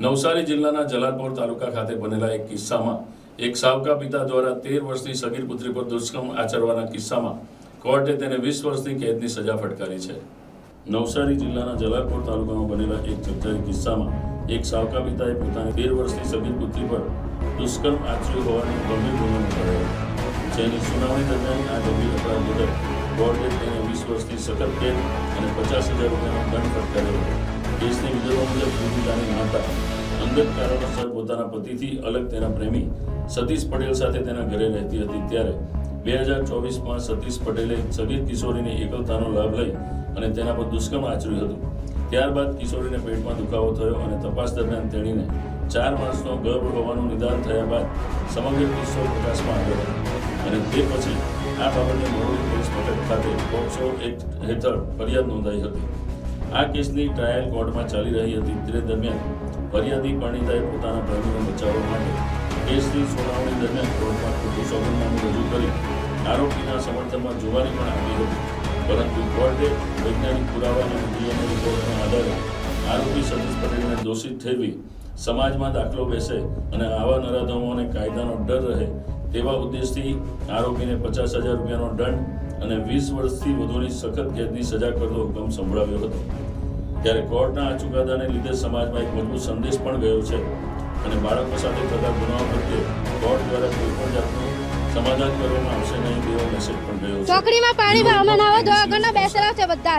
નવસારી જિલ્લાના જલાલપોર તાલુકા ખાતે બનેલા એક કિસ્સામાં એક સાવકા પિતા દ્વારા તેર વર્ષની સગીર પુત્રી પર દુષ્કર્મ આચરવાના કિસ્સામાં કોર્ટે તેને વીસ વર્ષની કેદની સજા ફટકારી છે. નવસારી જિલ્લાના જલાલપોર તાલુકામાં બનેલા એક જગજારી કિસ્સામાં એક સાવકા પિતાએ પોતાની તેર વર્ષની સગીર પુત્રી પર દુષ્કર્મ આચર્યું હોવાનો ગંભીર ગુનો નોંધાયો. જેની સુનાવણી દરમિયાન આ ગંભીર અપરાધ મુજબ કોર્ટે તેને વીસ વર્ષની સખત કેદ અને પચાસ હજાર રૂપિયાનો દંડ ફટકાર્યો હતો. કેસની વિગતો મુજબ પીડિતાની માતા અંગત કારણોસર પોતાના પતિથી અલગ તેના પ્રેમી સતીશ પટેલ સાથે તેના ઘરે રહેતી હતી ત્યારે બે હજાર ચોવીસમાં સતીશ પટેલે સગીર કિશોરીની એકલતાનો લાભ લઈ અને તેના પર દુષ્કર્મ આચર્યું હતું. ત્યારબાદ કિશોરીને પેટમાં દુખાવો થયો અને તપાસ દરમિયાન તેણીને ચાર માસનો ગર્ભ હોવાનું નિદાન થયા બાદ સમગ્ર કિસ્સો પ્રકાશમાં આવ્યો અને તે પછી આ બાબતે મોરબી પોલીસ મથક ખાતે પોક્સો એક્ટ હેઠળ ફરિયાદ નોંધાઈ હતી. આ કેસની ટ્રાયલ કોર્ટમાં ચાલી રહી હતી. તે દરમિયાન ફરિયાદી પરિણીતાએ પોતાના પ્રેમીને બચાવવા માટે કેસની સુનાવણી દરમિયાન કોર્ટમાં ખોટું સોગંદનામું રજૂ કરી આરોપીના સમર્થનમાં જુવારી પણ આપી હતી. પરંતુ કોર્ટે વૈજ્ઞાનિક પુરાવા અને ડીએનએ રિપોર્ટના આધારે આરોપી સતીશ પટેલને દોષિત ઠેરવી સમાજમાં દાખલો બેસે અને આવા નરાધમોને કાયદાનો ડર રહે તેવા ઉદ્દેશથી આરોપીને પચાસ હજાર રૂપિયાનો દંડ અને વીસ વર્ષથી વધુની સખત કેદની સજા કરતો હુકમ સંભળાવ્યો હતો. ત્યારે કોર્ટના આ ચુકાદાને લીધે સમાજમાં એક મજબૂત સંદેશ પણ ગયો છે અને બાળકો સાથે થતા ગુનાઓ પ્રત્યે કોર્ટ દ્વારા કોઈ પણ જાતનું સમાધાન કરવામાં આવશે નહીં તેવો મેસેજ પણ ગયો ચોકડીમાં પાણી છે બધા